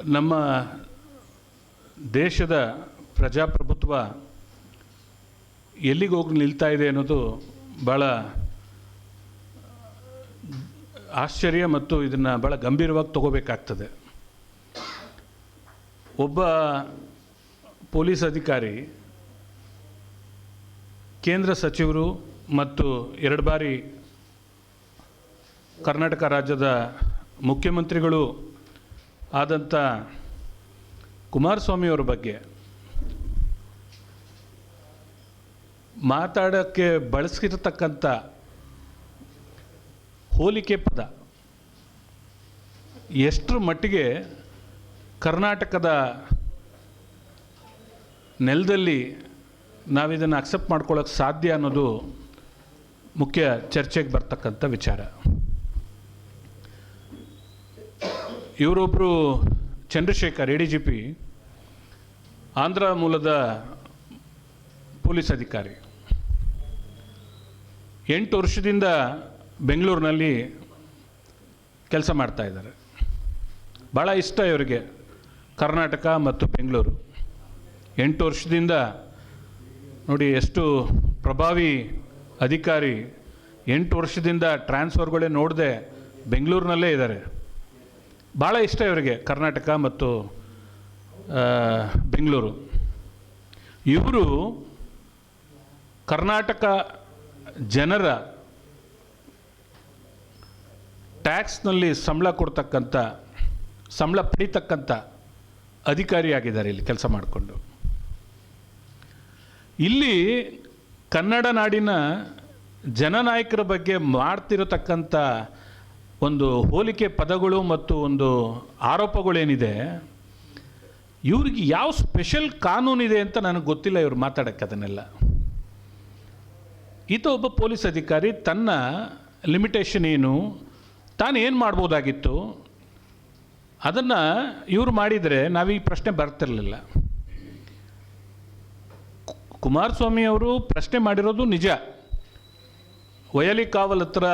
ನಮ್ಮ ದೇಶದ ಪ್ರಜಾಪ್ರಭುತ್ವ ಎಲ್ಲಿಗೆ ಹೋಗಿ ನಿಲ್ತಾ ಇದೆ ಅನ್ನೋದು ಭಾಳ ಆಶ್ಚರ್ಯ ಮತ್ತು ಇದನ್ನು ಭಾಳ ಗಂಭೀರವಾಗಿ ತಗೋಬೇಕಾಗ್ತದೆ. ಒಬ್ಬ ಪೊಲೀಸ್ ಅಧಿಕಾರಿ, ಕೇಂದ್ರ ಸಚಿವರು ಮತ್ತು ಎರಡು ಬಾರಿ ಕರ್ನಾಟಕ ರಾಜ್ಯದ ಮುಖ್ಯಮಂತ್ರಿಗಳು ಆದಂಥ ಕುಮಾರಸ್ವಾಮಿಯವರ ಬಗ್ಗೆ ಮಾತಾಡೋಕ್ಕೆ ಬಳಸಿರತಕ್ಕಂಥ ಹೋಲಿಕೆ ಪದ ಎಷ್ಟರ ಮಟ್ಟಿಗೆ ಕರ್ನಾಟಕದ ನೆಲದಲ್ಲಿ ನಾವಿದನ್ನು ಅಕ್ಸೆಪ್ಟ್ ಮಾಡ್ಕೊಳ್ಳೋಕೆ ಸಾಧ್ಯ ಅನ್ನೋದು ಮುಖ್ಯ ಚರ್ಚೆಗೆ ಬರ್ತಕ್ಕಂಥ ವಿಚಾರ. ಇವರೊಬ್ಬರು Chandrashekhar, A D G P, Andhra ಮೂಲದ ಪೊಲೀಸ್ ಅಧಿಕಾರಿ. ಎಂಟು ವರ್ಷದಿಂದ ಬೆಂಗಳೂರಿನಲ್ಲಿ ಕೆಲಸ ಮಾಡ್ತಾ ಇದ್ದಾರೆ. ಭಾಳ ಇಷ್ಟ ಇವರಿಗೆ, ಕರ್ನಾಟಕ ಮತ್ತು ಬೆಂಗಳೂರು. ಎಂಟು ವರ್ಷದಿಂದ ನೋಡಿ ಎಷ್ಟು ಪ್ರಭಾವಿ ಅಧಿಕಾರಿ, ಎಂಟು ವರ್ಷದಿಂದ ಟ್ರಾನ್ಸ್ಫರ್ಗಳೇ ನೋಡದೆ ಬೆಂಗಳೂರಿನಲ್ಲೇ ಇದ್ದಾರೆ. ಭಾಳ ಇಷ್ಟ ಇವರಿಗೆ, ಕರ್ನಾಟಕ ಮತ್ತು ಬೆಂಗಳೂರು. ಇವರು ಕರ್ನಾಟಕ ಜನರ ಟ್ಯಾಕ್ಸ್ನಲ್ಲಿ ಸಂಬಳ ಕೊಡ್ತಕ್ಕಂಥ, ಸಂಬಳ ಪಡಿತಕ್ಕಂಥ ಅಧಿಕಾರಿಯಾಗಿದ್ದಾರೆ ಇಲ್ಲಿ ಕೆಲಸ ಮಾಡಿಕೊಂಡು. ಇಲ್ಲಿ ಕನ್ನಡ ನಾಡಿನ ಜನನಾಯಕರ ಬಗ್ಗೆ ಮಾಡ್ತಿರತಕ್ಕಂಥ ಒಂದು ಹೋಲಿಕೆ ಪದಗಳು ಮತ್ತು ಒಂದು ಆರೋಪಗಳೇನಿದೆ, ಇವ್ರಿಗೆ ಯಾವ ಸ್ಪೆಷಲ್ ಕಾನೂನಿದೆ ಅಂತ ನನಗೆ ಗೊತ್ತಿಲ್ಲ ಇವ್ರು ಮಾತಾಡೋಕ್ಕೆ ಅದನ್ನೆಲ್ಲ. ಈತ ಒಬ್ಬ ಪೊಲೀಸ್ ಅಧಿಕಾರಿ, ತನ್ನ ಲಿಮಿಟೇಷನ್ ಏನು, ತಾನು ಏನು ಮಾಡ್ಬೋದಾಗಿತ್ತು, ಅದನ್ನು ಇವರು ಮಾಡಿದರೆ ನಾವೀಗ ಪ್ರಶ್ನೆ ಬರ್ತಿರಲಿಲ್ಲ. ಕುಮಾರಸ್ವಾಮಿ ಅವರು ಪ್ರಶ್ನೆ ಮಾಡಿರೋದು ನಿಜ. ವಯಲಿ ಕಾವಲ್ ಹತ್ರ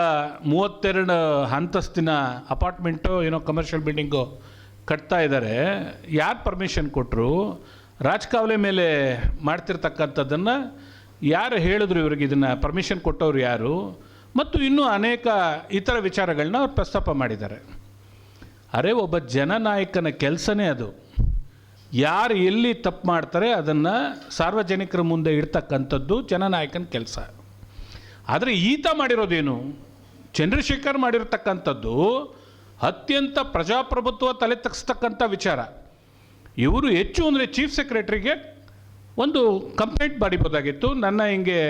ಮೂವತ್ತೆರಡು ಅಂತಸ್ತಿನ ಅಪಾರ್ಟ್ಮೆಂಟು, ಏನೋ ಕಮರ್ಷಿಯಲ್ ಬಿಲ್ಡಿಂಗು ಕಟ್ತಾ ಇದ್ದಾರೆ ಯಾರು ಪರ್ಮಿಷನ್ ಕೊಟ್ಟರು ರಾಜಕಾವಲೆ ಮೇಲೆ ಮಾಡ್ತಿರ್ತಕ್ಕಂಥದ್ದನ್ನು ಯಾರು ಹೇಳಿದ್ರು ಇವ್ರಿಗೆ ಇದನ್ನು ಪರ್ಮಿಷನ್ ಕೊಟ್ಟವ್ರು ಯಾರು? ಮತ್ತು ಇನ್ನೂ ಅನೇಕ ಇತರ ವಿಚಾರಗಳನ್ನ ಅವ್ರು ಪ್ರಸ್ತಾಪ ಮಾಡಿದ್ದಾರೆ. ಅರೆ, ಒಬ್ಬ ಜನನಾಯಕನ ಕೆಲಸನೇ ಅದು. ಯಾರು ಎಲ್ಲಿ ತಪ್ಪು ಮಾಡ್ತಾರೆ ಅದನ್ನು ಸಾರ್ವಜನಿಕರ ಮುಂದೆ ಇಡ್ತಕ್ಕಂಥದ್ದು ಜನನಾಯಕನ ಕೆಲಸ. ಆದರೆ ಈತ ಮಾಡಿರೋದೇನು? ಚಂದ್ರಶೇಖರ್ ಮಾಡಿರತಕ್ಕಂಥದ್ದು ಅತ್ಯಂತ ಪ್ರಜಾಪ್ರಭುತ್ವ ತಲೆ ತಗ್ಸ್ತಕ್ಕಂಥ ವಿಚಾರ. ಇವರು ಹೆಚ್ಚು ಅಂದರೆ ಚೀಫ್ ಸೆಕ್ರೆಟ್ರಿಗೆ ಒಂದು ಕಂಪ್ಲೇಂಟ್ ಮಾಡಿಬೋದಾಗಿತ್ತು. ನನ್ನ ಹಿಂಗೆ,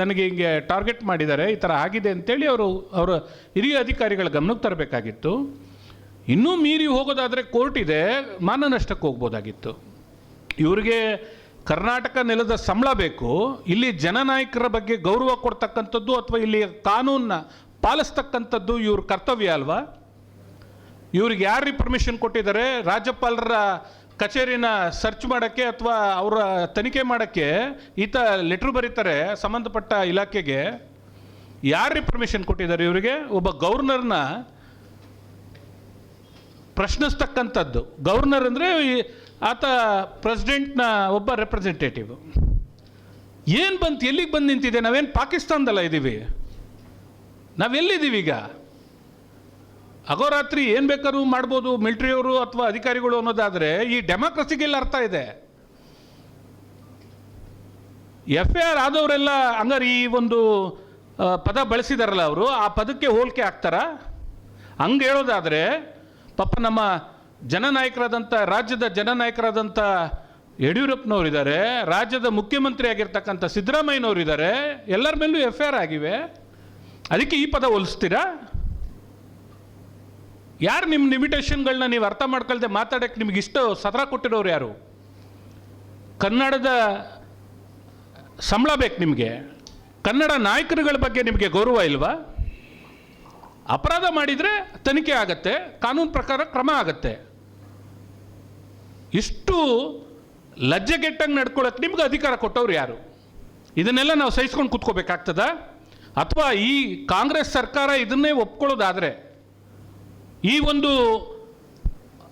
ನನಗೆ ಹಿಂಗೆ ಟಾರ್ಗೆಟ್ ಮಾಡಿದ್ದಾರೆ, ಈ ಥರ ಆಗಿದೆ ಅಂತೇಳಿ ಅವರು, ಅವರ ಹಿರಿಯ ಅಧಿಕಾರಿಗಳ ಗಮನಕ್ಕೆ ತರಬೇಕಾಗಿತ್ತು. ಇನ್ನೂ ಮೀರಿ ಹೋಗೋದಾದರೆ ಕೋರ್ಟ್ ಇದೆ, ಮಾನನಷ್ಟಕ್ಕೆ ಹೋಗ್ಬೋದಾಗಿತ್ತು. ಇವರಿಗೆ ಕರ್ನಾಟಕ ನೆಲದ ಸಂಬಳ ಬೇಕು, ಇಲ್ಲಿ ಜನನಾಯಕರ ಬಗ್ಗೆ ಗೌರವ ಕೊಡ್ತಕ್ಕಂಥದ್ದು ಅಥವಾ ಇಲ್ಲಿ ಕಾನೂನನ್ನ ಪಾಲಿಸ್ತಕ್ಕಂಥದ್ದು ಇವ್ರ ಕರ್ತವ್ಯ ಅಲ್ವಾ? ಇವ್ರಿಗೆ ಯಾರು ಪರ್ಮಿಷನ್ ಕೊಟ್ಟಿದ್ದಾರೆ? ರಾಜ್ಯಪಾಲರ ಕಚೇರಿನ ಸರ್ಚ್ ಮಾಡೋಕ್ಕೆ ಅಥವಾ ಅವರ ತನಿಖೆ ಮಾಡೋಕ್ಕೆ ಈತ ಲೆಟ್ರ್ ಬರೀತಾರೆ ಸಂಬಂಧಪಟ್ಟ ಇಲಾಖೆಗೆ. ಯಾರು ಪರ್ಮಿಷನ್ ಕೊಟ್ಟಿದ್ದಾರೆ ಇವರಿಗೆ? ಒಬ್ಬ ಗವರ್ನರ್ನ ಪ್ರಶ್ನಿಸ್ತಕ್ಕಂಥದ್ದು. ಗವರ್ನರ್ ಅಂದರೆ ಆತ ಪ್ರೆಸಿಡೆಂಟ್ನ ಒಬ್ಬ ರೆಪ್ರೆಸೆಂಟೇಟಿವ್ ಏನು ಬಂತು, ಎಲ್ಲಿಗೆ ಬಂದು ನಿಂತಿದೆ? ನಾವೇನು ಪಾಕಿಸ್ತಾನದಲ್ಲ ಇದ್ದೀವಿ ನಾವೆಲ್ಲಿದ್ದೀವಿ ಈಗ ಅಗೋರಾತ್ರಿ ಏನು ಬೇಕಾದ್ರೂ ಮಾಡ್ಬೋದು, ಮಿಲ್ಟ್ರಿಯವರು ಅಥವಾ ಅಧಿಕಾರಿಗಳು ಅನ್ನೋದಾದರೆ ಈ ಡೆಮಾಕ್ರಸಿಗೆಲ್ಲ ಅರ್ಥ ಇದೆ. ಎಫ್ ಐ ಆರ್ ಆದವರೆಲ್ಲ ಹಂಗಾರೆ ಈ ಒಂದು ಪದ ಬಳಸಿದಾರಲ್ಲ ಅವರು, ಆ ಪದಕ್ಕೆ ಹೋಲಿಕೆ ಆಗ್ತಾರ ಹಂಗೆ ಹೇಳೋದಾದರೆ ಪಾಪ ನಮ್ಮ ಜನನಾಯಕರಾದಂಥ, ರಾಜ್ಯದ ಜನನಾಯಕರಾದಂಥ ಯಡಿಯೂರಪ್ಪನವರಿದ್ದಾರೆ, ರಾಜ್ಯದ ಮುಖ್ಯಮಂತ್ರಿ ಆಗಿರ್ತಕ್ಕಂಥ ಸಿದ್ದರಾಮಯ್ಯನವರಿದ್ದಾರೆ, ಎಲ್ಲರ ಮೇಲೂ ಎಫ್ ಐ ಆರ್ ಆಗಿವೆ. ಅದಕ್ಕೆ ಈ ಪದ ಹೋಲಿಸ್ತೀರಾ? ಯಾರು ನಿಮ್ಮ ಲಿಮಿಟೇಷನ್ಗಳನ್ನ ನೀವು ಅರ್ಥ ಮಾಡ್ಕೊಳ್ದೆ ಮಾತಾಡೋಕ್ಕೆ ನಿಮ್ಗೆ ಇಷ್ಟು, ಸತ್ರ ಕೊಟ್ಟಿರೋರು ಯಾರು? ಕನ್ನಡದ ಸಂಬಳ ಬೇಕು ನಿಮಗೆ. ಕನ್ನಡ ನಾಯಕರುಗಳ ಬಗ್ಗೆ ನಿಮಗೆ ಗೌರವ ಇಲ್ವಾ? ಅಪರಾಧ ಮಾಡಿದರೆ ತನಿಖೆ ಆಗತ್ತೆ, ಕಾನೂನು ಪ್ರಕಾರ ಕ್ರಮ ಆಗತ್ತೆ. ಇಷ್ಟು ಲಜ್ಜೆಗೆಟ್ಟಂಗೆ ನಡ್ಕೊಳ್ಳೋಕೆ ನಿಮ್ಗೆ ಅಧಿಕಾರ ಕೊಟ್ಟವ್ರು ಯಾರು? ಇದನ್ನೆಲ್ಲ ನಾವು ಸಹಿಸ್ಕೊಂಡು ಕೂತ್ಕೋಬೇಕಾಗ್ತದ? ಅಥವಾ ಈ ಕಾಂಗ್ರೆಸ್ ಸರ್ಕಾರ ಇದನ್ನೇ ಒಪ್ಕೊಳ್ಳೋದಾದರೆ, ಈ ಒಂದು,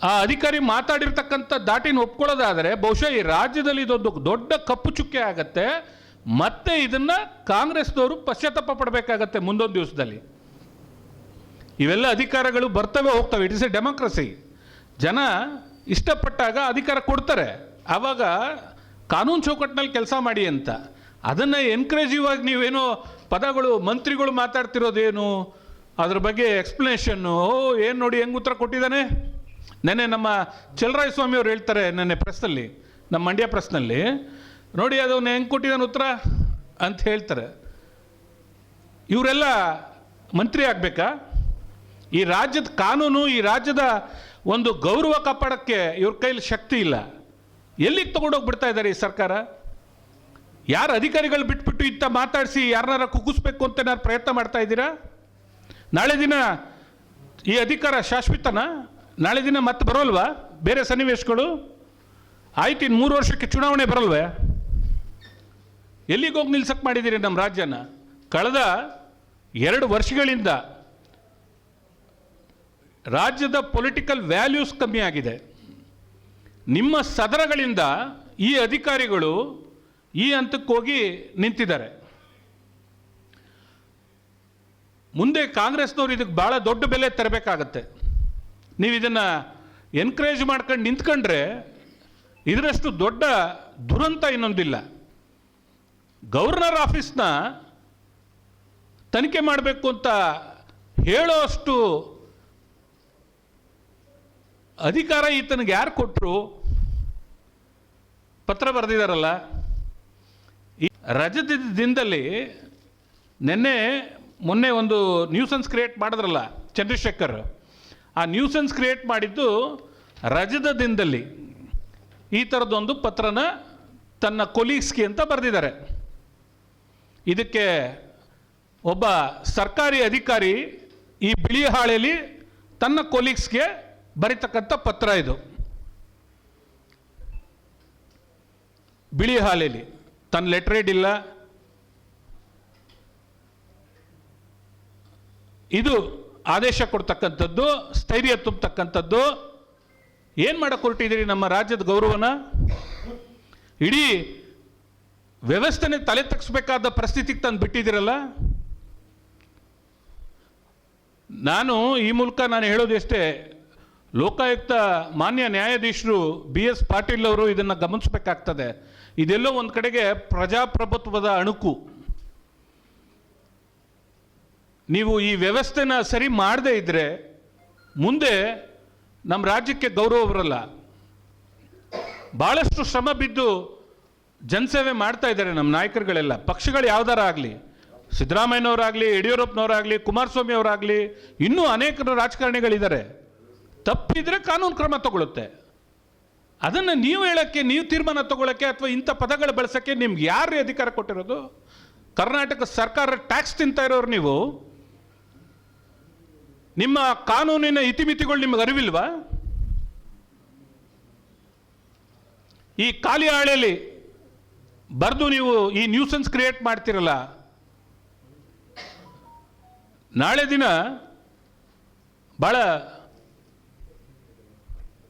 ಆ ಅಧಿಕಾರಿ ಮಾತಾಡಿರ್ತಕ್ಕಂಥ ದಾಟಿನ ಒಪ್ಕೊಳ್ಳೋದಾದರೆ, ಬಹುಶಃ ಈ ರಾಜ್ಯದಲ್ಲಿ ಇದೊಂದು ದೊಡ್ಡ ಕಪ್ಪು ಚುಕ್ಕೆ ಆಗತ್ತೆ, ಮತ್ತೆ ಇದನ್ನು ಕಾಂಗ್ರೆಸ್ನವರು ಪಶ್ಚಾತ್ತಾಪ ಪಡಬೇಕಾಗತ್ತೆ ಮುಂದೊಂದು ದಿವಸದಲ್ಲಿ. ಇವೆಲ್ಲ ಅಧಿಕಾರಗಳು ಬರ್ತವೆ, ಹೋಗ್ತವೆ. ಇಟ್ ಇಸ್ ಎ ಡೆಮೋಕ್ರಸಿ ಜನ ಇಷ್ಟಪಟ್ಟಾಗ ಅಧಿಕಾರ ಕೊಡ್ತಾರೆ. ಆವಾಗ ಕಾನೂನು ಚೌಕಟ್ಟಿನಲ್ಲಿ ಕೆಲಸ ಮಾಡಿ ಅಂತ. ಅದನ್ನು ಎನ್ಕರೇಜಿವ್ ಆಗಿ ನೀವೇನೋ ಪದಗಳು, ಮಂತ್ರಿಗಳು ಮಾತಾಡ್ತಿರೋದೇನು? ಅದ್ರ ಬಗ್ಗೆ ಎಕ್ಸ್ಪ್ಲನೇಷನ್ನು ಏನು ನೋಡಿ ಹೆಂಗೆ ಉತ್ತರ ಕೊಟ್ಟಿದ್ದಾನೆ? ನೆನ್ನೆ ನಮ್ಮ ಚಲರಾಯ ಸ್ವಾಮಿ ಅವ್ರು ಹೇಳ್ತಾರೆ ನೆನ್ನೆ ಪ್ರೆಸ್ನಲ್ಲಿ ನಮ್ಮ ಮಂಡ್ಯ ಪ್ರೆಸ್ನಲ್ಲಿ ನೋಡಿ ಅದನ್ನ ಹೆಂಗೆ ಕೊಟ್ಟಿದ್ದಾನೆ ಉತ್ತರ ಅಂತ ಹೇಳ್ತಾರೆ. ಇವರೆಲ್ಲ ಮಂತ್ರಿ ಆಗಬೇಕಾ? ಈ ರಾಜ್ಯದ ಕಾನೂನು, ಈ ರಾಜ್ಯದ ಒಂದು ಗೌರವ ಕಾಪಾಡೋಕ್ಕೆ ಇವ್ರ ಕೈಲಿ ಶಕ್ತಿ ಇಲ್ಲ. ಎಲ್ಲಿಗೆ ತೊಗೊಂಡೋಗ್ಬಿಡ್ತಾ ಇದ್ದಾರೆ ಈ ಸರ್ಕಾರ? ಯಾರು ಅಧಿಕಾರಿಗಳು ಬಿಟ್ಬಿಟ್ಟು ಇಂಥ ಮಾತಾಡಿಸಿ ಯಾರನ್ನಾರ ಕುಗ್ಗಿಸ್ಬೇಕು ಅಂತ ಏನಾರು ಪ್ರಯತ್ನ ಮಾಡ್ತಾ ಇದ್ದೀರಾ? ನಾಳೆ ದಿನ ಈ ಅಧಿಕಾರ ಶಾಶ್ವತನ? ನಾಳೆ ದಿನ ಮತ್ತೆ ಬರೋಲ್ವಾ? ಬೇರೆ ಸನ್ನಿವೇಶಗಳು? ಆಯ್ತು ಇನ್ನು ಮೂರು ವರ್ಷಕ್ಕೆ ಚುನಾವಣೆ ಬರಲ್ವೇ? ಎಲ್ಲಿಗೋಗಿ ನಿಲ್ಸಕ್ಕೆ ಮಾಡಿದ್ದೀರಿ ನಮ್ಮ ರಾಜ್ಯನ? ಕಳೆದ ಎರಡು ವರ್ಷಗಳಿಂದ ರಾಜ್ಯದ ಪೊಲಿಟಿಕಲ್ ವ್ಯಾಲ್ಯೂಸ್ ಕಮ್ಮಿ ಆಗಿದೆ. ನಿಮ್ಮ ಸದರಗಳಿಂದ ಈ ಅಧಿಕಾರಿಗಳು ಈ ಹಂತಕ್ಕೆ ಹೋಗಿ ನಿಂತಿದ್ದಾರೆ. ಮುಂದೆ ಕಾಂಗ್ರೆಸ್ನವ್ರು ಇದಕ್ಕೆ ಭಾಳ ದೊಡ್ಡ ಬೆಲೆ ತರಬೇಕಾಗತ್ತೆ. ನೀವು ಇದನ್ನು ಎನ್ಕರೇಜ್ ಮಾಡ್ಕೊಂಡು ನಿಂತ್ಕೊಂಡ್ರೆ ಇದರಷ್ಟು ದೊಡ್ಡ ದುರಂತ ಇನ್ನೊಂದಿಲ್ಲ. ಗವರ್ನರ್ ಆಫೀಸ್ನ ತನಿಖೆ ಮಾಡಬೇಕು ಅಂತ ಹೇಳೋ ಅಷ್ಟು ಅಧಿಕಾರ ಈತನಿಗೆ ಯಾರು ಕೊಟ್ಟರು ಪತ್ರ ಬರೆದಿದ್ದಾರಲ್ಲ ಈ ರಜದ ದಿನದಲ್ಲಿ ನಿನ್ನೆ ಮೊನ್ನೆ ಒಂದು ನ್ಯೂಸನ್ಸ್ ಕ್ರಿಯೇಟ್ ಮಾಡಿದ್ರಲ್ಲ ಚಂದ್ರಶೇಖರ್. ಆ ನ್ಯೂಸನ್ಸ್ ಕ್ರಿಯೇಟ್ ಮಾಡಿದ್ದು ರಜದ ದಿನದಲ್ಲಿ. ಈ ಥರದ್ದೊಂದು ಪತ್ರನ ತನ್ನ ಕೊಲೀಗ್ಸ್ಗೆ ಅಂತ ಬರೆದಿದ್ದಾರೆ. ಇದಕ್ಕೆ ಒಬ್ಬ ಸರ್ಕಾರಿ ಅಧಿಕಾರಿ ಈ ಬಿಳಿ ಹಾಳೆಯಲ್ಲಿ ತನ್ನ ಕೊಲೀಗ್ಸ್ಗೆ ಬರೀತಕ್ಕಂಥ ಪತ್ರ ಇದು. ಬಿಳಿ ಹಾಲೆಯಲ್ಲಿ ತನ್ನ ಲೆಟ್ರೇಡ್ ಇಲ್ಲ. ಇದು ಆದೇಶ ಕೊಡ್ತಕ್ಕಂಥದ್ದು, ಸ್ಥೈರ್ಯ ತುಂಬತಕ್ಕಂಥದ್ದು. ಏನು ಮಾಡಕ್ಕೆ ಹೊರಟಿದ್ದೀರಿ ನಮ್ಮ ರಾಜ್ಯದ ಗೌರವನ? ಇಡೀ ವ್ಯವಸ್ಥೆನೇ ತಲೆ ತಗ್ಸ್ಬೇಕಾದ ಪರಿಸ್ಥಿತಿಗೆ ತಂದು ಬಿಟ್ಟಿದ್ದೀರಲ್ಲ? ನಾನು ಈ ಮೂಲಕ ನಾನು ಹೇಳೋದು ಎಷ್ಟೇ ಲೋಕಾಯುಕ್ತ ಮಾನ್ಯ ನ್ಯಾಯಾಧೀಶರು ಬಿ ಎಸ್ ಪಾಟೀಲ್ ಅವರು ಇದನ್ನು ಗಮನಿಸಬೇಕಾಗ್ತದೆ. ಇದೆಲ್ಲೋ ಒಂದು ಕಡೆಗೆ ಪ್ರಜಾಪ್ರಭುತ್ವದ ಅಣುಕು. ನೀವು ಈ ವ್ಯವಸ್ಥೆನ ಸರಿ ಮಾಡದೇ ಇದ್ದರೆ ಮುಂದೆ ನಮ್ಮ ರಾಜ್ಯಕ್ಕೆ ಗೌರವ ಬರಲ್ಲ. ಭಾಳಷ್ಟು ಶ್ರಮ ಬಿದ್ದು ಜನಸೇವೆ ಮಾಡ್ತಾ ಇದ್ದಾರೆ ನಮ್ಮ ನಾಯಕರುಗಳೆಲ್ಲ. ಪಕ್ಷಗಳು ಯಾವ್ದಾರ ಆಗಲಿ, ಸಿದ್ದರಾಮಯ್ಯನವರಾಗಲಿ, ಯಡಿಯೂರಪ್ಪನವರಾಗಲಿ ಕುಮಾರಸ್ವಾಮಿ ಅವರಾಗಲಿ ಇನ್ನೂ ಅನೇಕರು ರಾಜಕಾರಣಿಗಳಿದ್ದಾರೆ. ತಪ್ಪಿದ್ರೆ ಕಾನೂನು ಕ್ರಮ ತಗೊಳುತ್ತೆ ಅದನ್ನು ನೀವು ಹೇಳೋಕ್ಕೆ, ನೀವು ತೀರ್ಮಾನ ತಗೊಳ್ಳೋಕ್ಕೆ ಅಥವಾ ಇಂಥ ಪದಗಳು ಬಳಸೋಕ್ಕೆ ನಿಮ್ಗೆ ಯಾರು ಅಧಿಕಾರ ಕೊಟ್ಟಿರೋದು? ಕರ್ನಾಟಕ ಸರ್ಕಾರ ಟ್ಯಾಕ್ಸ್ ತಿಂತಾ ಇರೋರು ನೀವು? ನಿಮ್ಮ ಕಾನೂನಿನ ಇತಿಮಿತಿಗಳು ನಿಮ್ಗೆ ಅರಿವಿಲ್ವಾ? ಈ ಖಾಲಿ ಹಾಳೆಯಲ್ಲಿ ಬರೆದು ನೀವು ಈ ನ್ಯೂಸನ್ಸ್ ಕ್ರಿಯೇಟ್ ಮಾಡ್ತಿರಲ್ಲ? ನಾಳೆ ದಿನ ಭಾಳ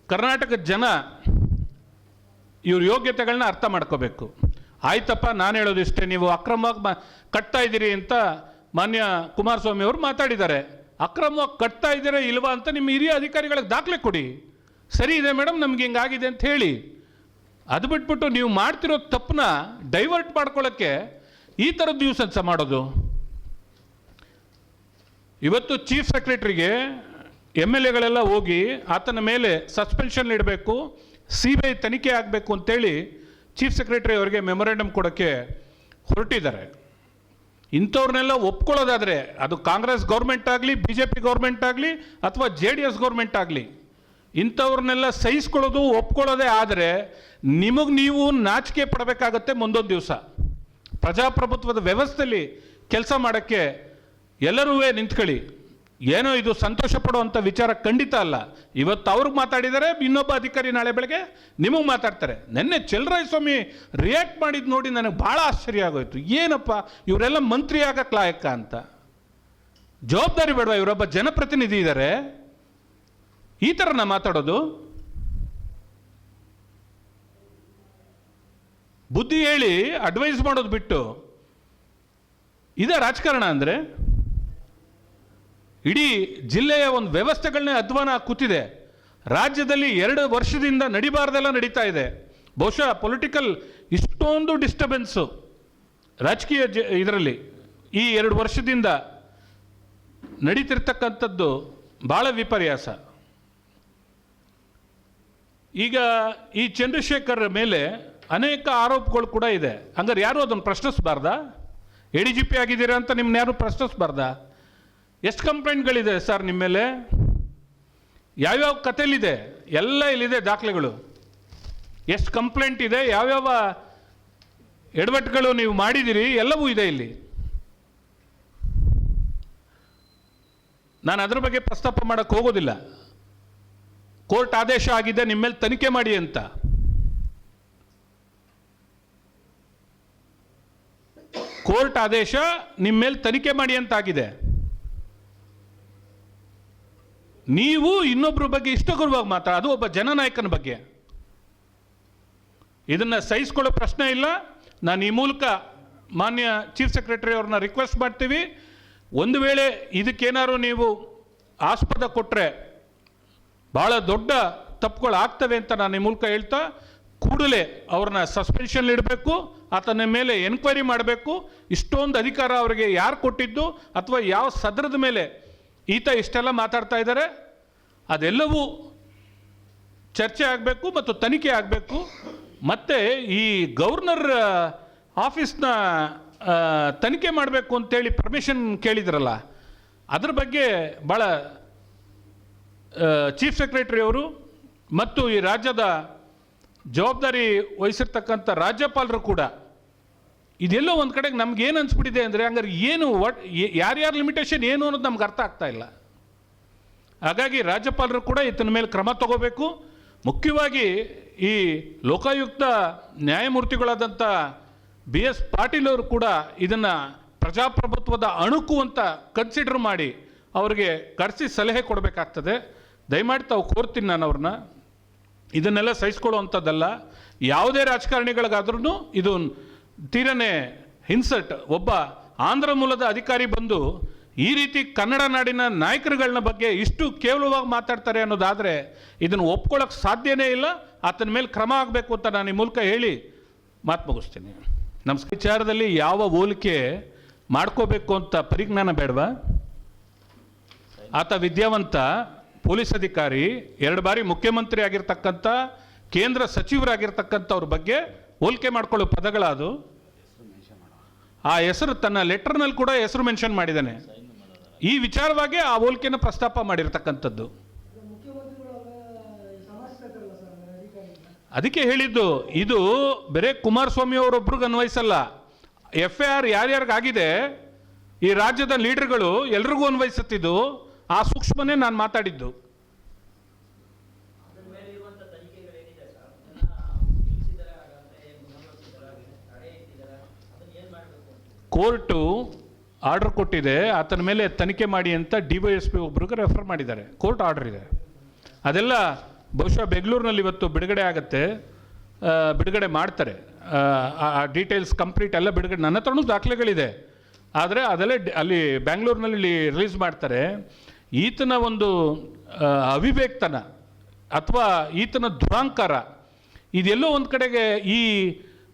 ಕರ್ನಾಟಕದ ಜನ ಇವ್ರ ಯೋಗ್ಯತೆಗಳನ್ನ ಅರ್ಥ ಮಾಡ್ಕೋಬೇಕು. ಆಯ್ತಪ್ಪ, ನಾನು ಹೇಳೋದಿಷ್ಟೇ, ನೀವು ಅಕ್ರಮವಾಗಿ ಕಟ್ತಾ ಇದ್ದೀರಿ ಅಂತ ಮಾನ್ಯ ಕುಮಾರಸ್ವಾಮಿ ಅವರು ಮಾತಾಡಿದ್ದಾರೆ. ಅಕ್ರಮವಾಗಿ ಕಟ್ತಾ ಇದ್ದೀರಾ ಇಲ್ವಾ ಅಂತ ನಿಮ್ಮ ಹಿರಿಯ ಅಧಿಕಾರಿಗಳಿಗೆ ದಾಖಲೆ ಕೊಡಿ. ಸರಿ ಇದೆ ಮೇಡಮ್, ನಮ್ಗೆ ಹಿಂಗಾಗಿದೆ ಅಂತ ಹೇಳಿ. ಅದು ಬಿಟ್ಬಿಟ್ಟು ನೀವು ಮಾಡ್ತಿರೋ ತಪ್ಪನ್ನ ಡೈವರ್ಟ್ ಮಾಡ್ಕೊಳ್ಳೋಕ್ಕೆ ಈ ಥರದ್ದು ದಿವಸ ಮಾಡೋದು. ಇವತ್ತು ಚೀಫ್ ಸೆಕ್ರೆಟರಿಗೆ ಎಂ ಎಲ್ ಎಗಳೆಲ್ಲ ಹೋಗಿ ಆತನ ಮೇಲೆ ಸಸ್ಪೆನ್ಷನ್ ಇಡಬೇಕು ಸಿ ಬಿ ಐ ತನಿಖೆ ಆಗಬೇಕು ಅಂತೇಳಿ ಚೀಫ್ ಸೆಕ್ರೆಟರಿ ಅವರಿಗೆ ಮೆಮೊರೆಂಡಮ್ ಕೊಡೋಕ್ಕೆ ಹೊರಟಿದ್ದಾರೆ. ಇಂಥವ್ರನ್ನೆಲ್ಲ ಒಪ್ಕೊಳ್ಳೋದಾದರೆ ಅದು ಕಾಂಗ್ರೆಸ್ ಗೌರ್ಮೆಂಟ್ ಆಗಲಿ ಬಿ ಜೆ ಪಿ ಗೌರ್ಮೆಂಟ್ ಆಗಲಿ, ಅಥವಾ ಜೆ ಡಿ ಎಸ್ ಗೌರ್ಮೆಂಟ್ ಆಗಲಿ, ಇಂಥವ್ರನ್ನೆಲ್ಲ ಸಹಿಸ್ಕೊಳ್ಳೋದು, ಒಪ್ಕೊಳ್ಳೋದೇ ಆದರೆ ನಿಮಗೆ ನೀವು ನಾಚಿಕೆ ಪಡಬೇಕಾಗತ್ತೆ ಮುಂದೊಂದು ದಿವಸ. ಪ್ರಜಾಪ್ರಭುತ್ವದ ವ್ಯವಸ್ಥೆಯಲ್ಲಿ ಕೆಲಸ ಮಾಡೋಕ್ಕೆ ಎಲ್ಲರೂ ನಿಂತ್ಕೊಳ್ಳಿ. ಏನೋ ಇದು ಸಂತೋಷ ಪಡುವಂಥ ವಿಚಾರ ಖಂಡಿತ ಅಲ್ಲ. ಇವತ್ತು ಅವ್ರಿಗೆ ಮಾತಾಡಿದರೆ, ಇನ್ನೊಬ್ಬ ಅಧಿಕಾರಿ ನಾಳೆ ಬೆಳಗ್ಗೆ ನಿಮಗೆ ಮಾತಾಡ್ತಾರೆ. ನಿನ್ನೆ ಸ್ವಾಮಿ ರಿಯಾಕ್ಟ್ ಮಾಡಿದ್ದು ನೋಡಿ ನನಗೆ ಭಾಳ ಆಶ್ಚರ್ಯ ಆಗೋಯ್ತು. ಏನಪ್ಪ, ಇವರೆಲ್ಲ ಮಂತ್ರಿ ಆಗಕ್ಕೆ ಲಾಯಕ ಅಂತ. ಜವಾಬ್ದಾರಿ ಬೇಡವಾ, ಇವರೊಬ್ಬ ಜನಪ್ರತಿನಿಧಿ ಇದ್ದಾರೆ ಈ ಥರನ ಮಾತಾಡೋದು? ಬುದ್ಧಿ ಹೇಳಿ ಅಡ್ವೈಸ್ ಮಾಡೋದು ಬಿಟ್ಟು. ಇದೇ ರಾಜಕಾರಣ ಅಂದರೆ? ಇಡೀ ಜಿಲ್ಲೆಯ ಒಂದು ವ್ಯವಸ್ಥೆಗಳನ್ನೇ ಅಧ್ವಾನ ಕೂತಿದೆ. ರಾಜ್ಯದಲ್ಲಿ ಎರಡು ವರ್ಷದಿಂದ ನಡಿಬಾರ್ದೆಲ್ಲ ನಡೀತಾ ಇದೆ. ಬಹುಶಃ ಪೊಲಿಟಿಕಲ್ ಇಷ್ಟೊಂದು ಡಿಸ್ಟರ್ಬೆನ್ಸು ರಾಜಕೀಯ ಜ, ಇದರಲ್ಲಿ ಈ ಎರಡು ವರ್ಷದಿಂದ ನಡೀತಿರ್ತಕ್ಕಂಥದ್ದು ಭಾಳ ವಿಪರ್ಯಾಸ. ಈಗ ಈ ಚಂದ್ರಶೇಖರ್ ಮೇಲೆ ಅನೇಕ ಆರೋಪಗಳು ಕೂಡ ಇದೆ. ಹಂಗಾರೆ ಯಾರು ಅದನ್ನು ಪ್ರಶ್ನಿಸಬಾರ್ದಾ? ಎ ಡಿ ಜಿ ಪಿ ಆಗಿದ್ದೀರಾ ಅಂತ ನಿಮ್ಮನ್ನ ಯಾರು ಪ್ರಶ್ನಿಸಬಾರ್ದಾ? ಎಷ್ಟು ಕಂಪ್ಲೇಂಟ್ಗಳಿದೆ ಸರ್ ನಿಮ್ಮ ಮೇಲೆ? ಯಾವ್ಯಾವ ಕಥೆಲಿದೆ ಎಲ್ಲ ಇಲ್ಲಿದೆ ದಾಖಲೆಗಳು. ಎಷ್ಟು ಕಂಪ್ಲೇಂಟ್ ಇದೆ? ಯಾವ್ಯಾವ ಎಡವಟ್ಟುಗಳು ನೀವು ಮಾಡಿದ್ದೀರಿ? ಎಲ್ಲವೂ ಇದೆ ಇಲ್ಲಿ. ನಾನು ಅದ್ರ ಬಗ್ಗೆ ಪ್ರಸ್ತಾಪ ಮಾಡೋಕ್ಕೆ ಹೋಗೋದಿಲ್ಲ. ಕೋರ್ಟ್ ಆದೇಶ ಆಗಿದೆ, ನಿಮ್ಮ ಮೇಲೆ ತನಿಖೆ ಮಾಡಿ ಅಂತ. ಕೋರ್ಟ್ ಆದೇಶ ನಿಮ್ಮ ಮೇಲೆ ತನಿಖೆ ಮಾಡಿ ಅಂತ ಆಗಿದೆ. ನೀವು ಇನ್ನೊಬ್ಬರ ಬಗ್ಗೆ ಇಷ್ಟಪಡುವಾಗ ಮಾತ್ರ, ಅದು ಒಬ್ಬ ಜನನಾಯಕನ ಬಗ್ಗೆ. ಇದನ್ನು ಸಹಿಸ್ಕೊಳ್ಳೋ ಪ್ರಶ್ನೆ ಇಲ್ಲ. ನಾನು ಈ ಮೂಲಕ ಮಾನ್ಯ ಚೀಫ್ ಸೆಕ್ರೆಟರಿ ಅವ್ರನ್ನ ರಿಕ್ವೆಸ್ಟ್ ಮಾಡ್ತೀವಿ. ಒಂದು ವೇಳೆ ಇದಕ್ಕೇನಾದ್ರು ನೀವು ಆಸ್ಪದ ಕೊಟ್ಟರೆ ಭಾಳ ದೊಡ್ಡ ತಪ್ಪುಗಳು ಆಗ್ತವೆ ಅಂತ ನಾನು ಈ ಮೂಲಕ ಹೇಳ್ತಾ, ಕೂಡಲೇ ಅವ್ರನ್ನ ಸಸ್ಪೆನ್ಷನ್ ಇಡಬೇಕು, ಆತನ ಮೇಲೆ ಎನ್ಕ್ವೈರಿ ಮಾಡಬೇಕು. ಇಷ್ಟೊಂದು ಅಧಿಕಾರ ಅವರಿಗೆ ಯಾರು ಕೊಟ್ಟಿದ್ದು ಅಥವಾ ಯಾವ ಸದರದ ಮೇಲೆ ಈತ ಇಷ್ಟೆಲ್ಲ ಮಾತಾಡ್ತಾ ಇದ್ದಾರೆ. ಅದೆಲ್ಲವೂ ಚರ್ಚೆ ಆಗಬೇಕು ಮತ್ತು ತನಿಖೆ ಆಗಬೇಕು. ಮತ್ತು ಈ ಗವರ್ನರ್ ಆಫೀಸ್ನ ತನಿಖೆ ಮಾಡಬೇಕು ಅಂತೇಳಿ ಪರ್ಮಿಷನ್ ಕೇಳಿದ್ರಲ್ಲ, ಅದ್ರ ಬಗ್ಗೆ ಭಾಳ ಚೀಫ್ ಸೆಕ್ರೆಟರಿ ಅವರು ಮತ್ತು ಈ ರಾಜ್ಯದ ಜವಾಬ್ದಾರಿ ವಹಿಸಿರ್ತಕ್ಕಂಥ ರಾಜ್ಯಪಾಲರು ಕೂಡ ಇದೆಲ್ಲೋ ಒಂದು ಕಡೆಗೆ ನಮ್ಗೆ ಏನು ಅನ್ಸ್ಬಿಟ್ಟಿದೆ ಅಂದರೆ ಹಂಗಾರೆ ಏನು ಒಟ್ ಯಾರ್ಯಾರ ಲಿಮಿಟೇಷನ್ ಏನು ಅನ್ನೋದು ನಮ್ಗೆ ಅರ್ಥ ಆಗ್ತಾ ಇಲ್ಲ. ಹಾಗಾಗಿ ರಾಜ್ಯಪಾಲರು ಕೂಡ ಇತನ ಮೇಲೆ ಕ್ರಮ ತಗೋಬೇಕು. ಮುಖ್ಯವಾಗಿ ಈ ಲೋಕಾಯುಕ್ತ ನ್ಯಾಯಮೂರ್ತಿಗಳಾದಂಥ ಬಿ ಎಸ್ ಪಾಟೀಲ್ ಅವರು ಕೂಡ ಇದನ್ನು ಪ್ರಜಾಪ್ರಭುತ್ವದ ಅಣುಕು ಅಂತ ಕನ್ಸಿಡರ್ ಮಾಡಿ ಅವರಿಗೆ ಕರೆಸಿ ಸಲಹೆ ಕೊಡಬೇಕಾಗ್ತದೆ. ದಯಮಾಡಿ ತಾವು ಕೋರ್ತೀನಿ ನಾನು ಅವ್ರನ್ನ. ಇದನ್ನೆಲ್ಲ ಸಹಿಸ್ಕೊಳ್ಳುವಂಥದ್ದಲ್ಲ. ಯಾವುದೇ ರಾಜಕಾರಣಿಗಳಿಗಾದ್ರೂ ಇದು ತೀರನೇ ಹಿನ್ಸಟ್ ಒಬ್ಬ ಆಂಧ್ರ ಮೂಲದ ಅಧಿಕಾರಿ ಬಂದು ಈ ರೀತಿ ಕನ್ನಡ ನಾಡಿನ ನಾಯಕರುಗಳನ್ನ ಬಗ್ಗೆ ಇಷ್ಟು ಕೇವಲವಾಗಿ ಮಾತಾಡ್ತಾರೆ ಅನ್ನೋದಾದರೆ ಇದನ್ನು ಒಪ್ಕೊಳ್ಳೋಕೆ ಸಾಧ್ಯನೇ ಇಲ್ಲ, ಆತನ ಮೇಲೆ ಕ್ರಮ ಆಗಬೇಕು ಅಂತ ನಾನು ಈ ಮೂಲಕ ಹೇಳಿ ಮಾತು ಮುಗಿಸ್ತೀನಿ. ನಮ್ಮ ವಿಚಾರದಲ್ಲಿ ಯಾವ ಹೋಲಿಕೆ ಮಾಡ್ಕೋಬೇಕು ಅಂತ ಪರಿಜ್ಞಾನ ಬೇಡವಾ? ಆತ ವಿದ್ಯಾವಂತ, ಪೊಲೀಸ್ ಅಧಿಕಾರಿ, ಎರಡು ಬಾರಿ ಮುಖ್ಯಮಂತ್ರಿ ಆಗಿರ್ತಕ್ಕಂಥ, ಕೇಂದ್ರ ಸಚಿವರಾಗಿರ್ತಕ್ಕಂಥವ್ರ ಬಗ್ಗೆ ಹೋಲಿಕೆ ಮಾಡ್ಕೊಳ್ಳೋ ಪದಗಳದು? ಆ ಹೆಸರು ತನ್ನ ಲೆಟರ್ನಲ್ಲಿ ಕೂಡ ಹೆಸರು ಮೆನ್ಷನ್ ಮಾಡಿದ್ದಾನೆ. ಈ ವಿಚಾರವಾಗಿ ಆ ಹೋಲಿಕೆನ ಪ್ರಸ್ತಾಪ ಮಾಡಿರ್ತಕ್ಕಂಥದ್ದು. ಅದಕ್ಕೆ ಹೇಳಿದ್ದು, ಇದು ಬೇರೆ ಕುಮಾರಸ್ವಾಮಿ ಅವರೊಬ್ರಿಗೆ ಅನ್ವಯಿಸಲ್ಲ. ಎಫ್ ಐ ಆರ್ ಯಾರ್ಯಾರಿಗಾಗಿದೆ, ಈ ರಾಜ್ಯದ ಲೀಡರ್ಗಳು ಎಲ್ರಿಗೂ ಅನ್ವಯಿಸುತ್ತಿದ್ದು, ಆ ಸೂಕ್ಷ್ಮನೇ ನಾನು ಮಾತಾಡಿದ್ದು. ಕೋರ್ಟು ಆರ್ಡರ್ ಕೊಟ್ಟಿದೆ ಆತನ ಮೇಲೆ ತನಿಖೆ ಮಾಡಿ ಅಂತ ಡಿ ವೈ ಎಸ್ ಪಿ ಒಬ್ರಿಗೆ ರೆಫರ್ ಮಾಡಿದ್ದಾರೆ. ಕೋರ್ಟ್ ಆರ್ಡರ್ ಇದೆ. ಅದೆಲ್ಲ ಬಹುಶಃ ಬೆಂಗಳೂರಿನಲ್ಲಿ ಇವತ್ತು ಬಿಡುಗಡೆ ಆಗುತ್ತೆ ಬಿಡುಗಡೆ ಮಾಡ್ತಾರೆ. ಆ, ಡೀಟೇಲ್ಸ್ ಕಂಪ್ಲೀಟ್ ಎಲ್ಲ ಬಿಡುಗಡೆ ನನ್ನ ಹತ್ರನೂ ದಾಖಲೆಗಳಿದೆ. ಆದರೆ ಅದೆಲ್ಲ ಅಲ್ಲಿ ಬ್ಯಾಂಗ್ಳೂರಿನಲ್ಲಿ ರಿಲೀಸ್ ಮಾಡ್ತಾರೆ. ಈತನ ಒಂದು ಅವಿವೇಕ್ತನ ಅಥವಾ ಈತನ ದುರಾಂಕಾರ ಇದೆಲ್ಲೋ ಒಂದು ಕಡೆಗೆ ಈ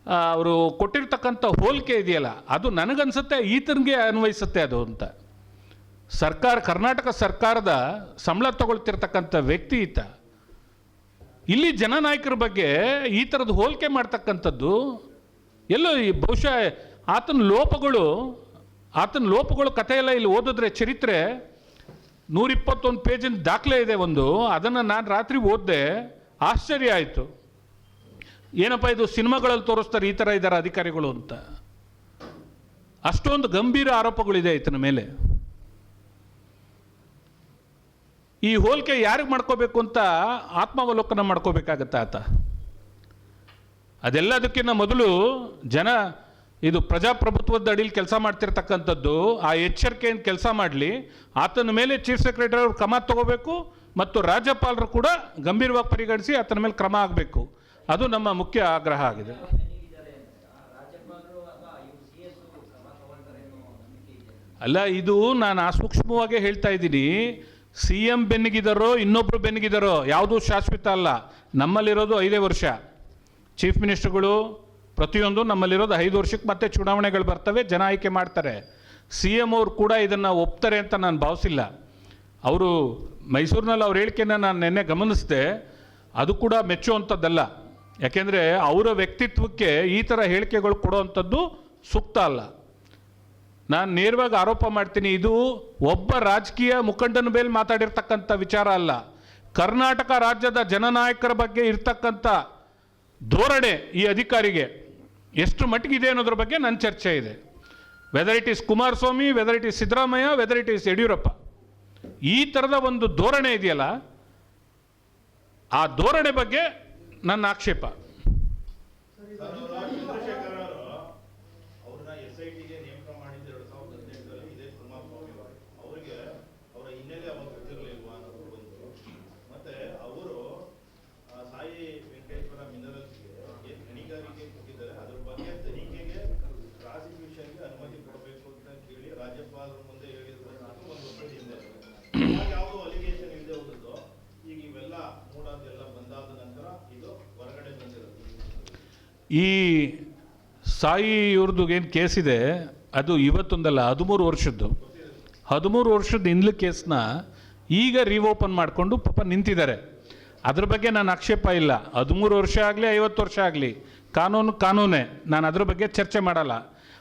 ಅವರು ಕೊಟ್ಟಿರ್ತಕ್ಕಂಥ ಹೋಲಿಕೆ ಇದೆಯಲ್ಲ, ಅದು ನನಗನ್ಸುತ್ತೆ, ಈತನಿಗೆ ಅನ್ವಯಿಸುತ್ತೆ ಅದು ಅಂತ. ಸರ್ಕಾರ, ಕರ್ನಾಟಕ ಸರ್ಕಾರದ ಸಂಬಳ ತಗೊಳ್ತಿರ್ತಕ್ಕಂಥ ವ್ಯಕ್ತಿ ಈತ. ಇಲ್ಲಿ ಜನನಾಯಕರ ಬಗ್ಗೆ ಈ ಥರದ ಹೋಲಿಕೆ ಮಾಡ್ತಕ್ಕಂಥದ್ದು, ಎಲ್ಲೋ ಈ ಬಹುಶಃ ಆತನ ಲೋಪಗಳು ಆತನ ಲೋಪಗಳು ಕಥೆ ಎಲ್ಲ ಇಲ್ಲಿ ಓದಿದ್ರೆ ಚರಿತ್ರೆ, ನೂರಿಪ್ಪತ್ತೊಂದು ಪೇಜಿನ ದಾಖಲೆ ಇದೆ ಒಂದು, ಅದನ್ನು ನಾನು ರಾತ್ರಿ ಓದಿದೆ, ಆಶ್ಚರ್ಯ ಆಯಿತು. ಏನಪ್ಪ ಇದು ಸಿನಿಮಾಗಳಲ್ಲಿ ತೋರಿಸ್ತಾರೆ ಈ ಥರ ಇದ್ದಾರೆ ಅಧಿಕಾರಿಗಳು ಅಂತ. ಅಷ್ಟೊಂದು ಗಂಭೀರ ಆರೋಪಗಳಿದೆ ಈತನ ಮೇಲೆ. ಈ ಹೋಲಿಕೆ ಯಾರಿಗೆ ಮಾಡ್ಕೋಬೇಕು ಅಂತ ಆತ್ಮಾವಲೋಕನ ಮಾಡ್ಕೋಬೇಕಾಗತ್ತ ಆತ. ಅದೆಲ್ಲದಕ್ಕಿಂತ ಮೊದಲು ಜನ ಇದು ಪ್ರಜಾಪ್ರಭುತ್ವದ ಅಡಿಲಿ ಕೆಲಸ ಮಾಡ್ತಿರ್ತಕ್ಕಂಥದ್ದು, ಆ ಎಚ್ಚರಿಕೆಯಿಂದ ಕೆಲಸ ಮಾಡಲಿ, ಆತನ ಮೇಲೆ ಚೀಫ್ ಸೆಕ್ರೆಟರಿ ಅವರು ಕ್ರಮ ತಗೋಬೇಕು ಮತ್ತು ರಾಜ್ಯಪಾಲರು ಕೂಡ ಗಂಭೀರವಾಗಿ ಪರಿಗಣಿಸಿ ಆತನ ಮೇಲೆ ಕ್ರಮ ಆಗಬೇಕು. ಅದು ನಮ್ಮ ಮುಖ್ಯ ಆಗ್ರಹ ಆಗಿದೆ. ಅಲ್ಲ, ಇದು ನಾನು ಅಸೂಕ್ಷ್ಮವಾಗೇ ಹೇಳ್ತಾ ಇದ್ದೀನಿ. ಸಿ ಎಂ ಬೆನ್ನಿಗಿದರೋ ಇನ್ನೊಬ್ಬರು ಬೆನ್ನಿಗಿದರೋ, ಯಾವುದೂ ಶಾಶ್ವತ ಅಲ್ಲ. ನಮ್ಮಲ್ಲಿರೋದು ಐದೇ ವರ್ಷ. ಚೀಫ್ ಮಿನಿಸ್ಟರ್ಗಳು ಪ್ರತಿಯೊಂದು ನಮ್ಮಲ್ಲಿರೋದು ಐದು ವರ್ಷಕ್ಕೆ ಮತ್ತೆ ಚುನಾವಣೆಗಳು ಬರ್ತವೆ, ಜನ ಆಯ್ಕೆ ಮಾಡ್ತಾರೆ. ಸಿ ಎಂ ಅವರು ಕೂಡ ಇದನ್ನು ಒಪ್ತಾರೆ ಅಂತ ನಾನು ಭಾವಿಸಿಲ್ಲ. ಅವರು ಮೈಸೂರಿನಲ್ಲಿ ಅವ್ರ ಹೇಳಿಕೆನ ನಾನು ನಿನ್ನೆ ಗಮನಿಸಿದೆ. ಅದು ಕೂಡ ಮೆಚ್ಚುವಂಥದ್ದಲ್ಲ. ಯಾಕೆಂದರೆ ಅವರ ವ್ಯಕ್ತಿತ್ವಕ್ಕೆ ಈ ಥರ ಹೇಳಿಕೆಗಳು ಕೊಡುವಂಥದ್ದು ಸೂಕ್ತ ಅಲ್ಲ. ನಾನು ನೇರವಾಗಿ ಆರೋಪ ಮಾಡ್ತೀನಿ, ಇದು ಒಬ್ಬ ರಾಜಕೀಯ ಮುಖಂಡನ ಮೇಲೆ ಮಾತಾಡಿರ್ತಕ್ಕಂಥ ವಿಚಾರ ಅಲ್ಲ. ಕರ್ನಾಟಕ ರಾಜ್ಯದ ಜನನಾಯಕರ ಬಗ್ಗೆ ಇರ್ತಕ್ಕಂಥ ಧೋರಣೆ ಈ ಅಧಿಕಾರಿಗೆ ಎಷ್ಟು ಮಟ್ಟಿಗಿದೆ ಅನ್ನೋದ್ರ ಬಗ್ಗೆ ನನ್ನ ಚರ್ಚೆ ಇದೆ. Whether it is Kumaraswamy whether it is Siddaramaiah whether it is Yediyurappa. ಈ ಥರದ ಒಂದು ಧೋರಣೆ ಇದೆಯಲ್ಲ, ಆ ಧೋರಣೆ ಬಗ್ಗೆ ನನ್ನ ಆಕ್ಷೇಪ. ಈ ಸಾಯಿ ಇವ್ರದ್ದು ಏನು ಕೇಸ್ ಇದೆ, ಅದು ಇವತ್ತೊಂದಲ್ಲ, ಹದಿಮೂರು ವರ್ಷದ್ದು. ಹದಿಮೂರು ವರ್ಷದ ಹಿಂದ್ಲ ಕೇಸ್ನ ಈಗ ರಿಓಪನ್ ಮಾಡಿಕೊಂಡು ಪಾಪ ನಿಂತಿದ್ದಾರೆ. ಅದ್ರ ಬಗ್ಗೆ ನಾನು ಆಕ್ಷೇಪ ಇಲ್ಲ. ಹದಿಮೂರು ವರ್ಷ ಆಗಲಿ, ಐವತ್ತು ವರ್ಷ ಆಗಲಿ, ಕಾನೂನು ಕಾನೂನೇ, ನಾನು ಅದ್ರ ಬಗ್ಗೆ ಚರ್ಚೆ ಮಾಡಲ್ಲ.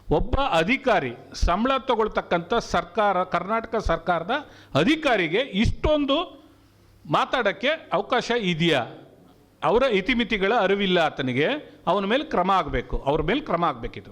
ಒಬ್ಬ ಅಧಿಕಾರಿ ಸಂಬಳ ತಗೊಳ್ತಕ್ಕಂಥ ಸರ್ಕಾರ, ಕರ್ನಾಟಕ ಸರ್ಕಾರದ ಅಧಿಕಾರಿಗೆ ಇಷ್ಟೊಂದು ಮಾತಾಡೋಕ್ಕೆ ಅವಕಾಶ ಇದೆಯಾ? ಅವರ ಇತಿಮಿತಿಗಳ ಅರಿವಿಲ್ಲ ಆತನಿಗೆ ಅವನ ಮೇಲೆ ಕ್ರಮ ಆಗಬೇಕು ಅವ್ರ ಮೇಲೆ ಕ್ರಮ ಆಗಬೇಕಿದು.